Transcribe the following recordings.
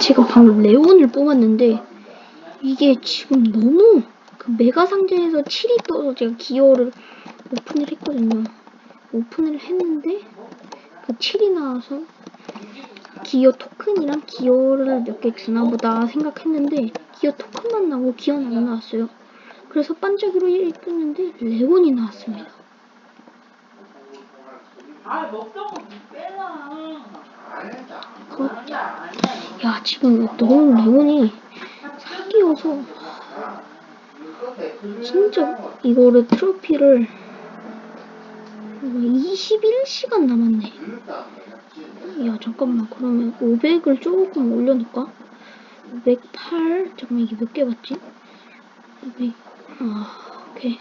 제가 방금 레온을 뽑았는데 이게 지금 너무 그 메가 상자에서 7이 떠서 제가 기어를 오픈을 했거든요. 오픈을 했는데 그 7이 나와서 기어 토큰이랑 기어를 몇 개 주나 보다 생각했는데 기어 토큰만 나오고 기어는 안 나왔어요. 그래서 반짝이로 1위 떴는데 레온이 나왔습니다. 아 먹던 거 빼라. 그, 야 지금 너무 레온이 사기여서 진짜 이거를 트로피를 21시간 남았네. 야 잠깐만 그러면 500을 조금 올려놓을까? 508 잠깐만 이게 몇개 받지? 500 아, 오케이.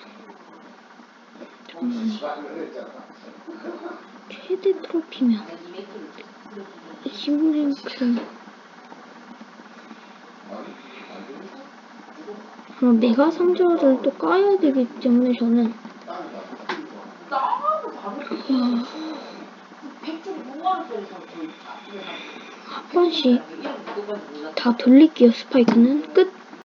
잠깐만. 최대 트로피면 시무랭크 아마 메가 상자를 또 까야 되기 때문에 저는. 아, 백종이 5만 원짜리 사. 한 번씩 다 돌릴게요 스파이크는. 끝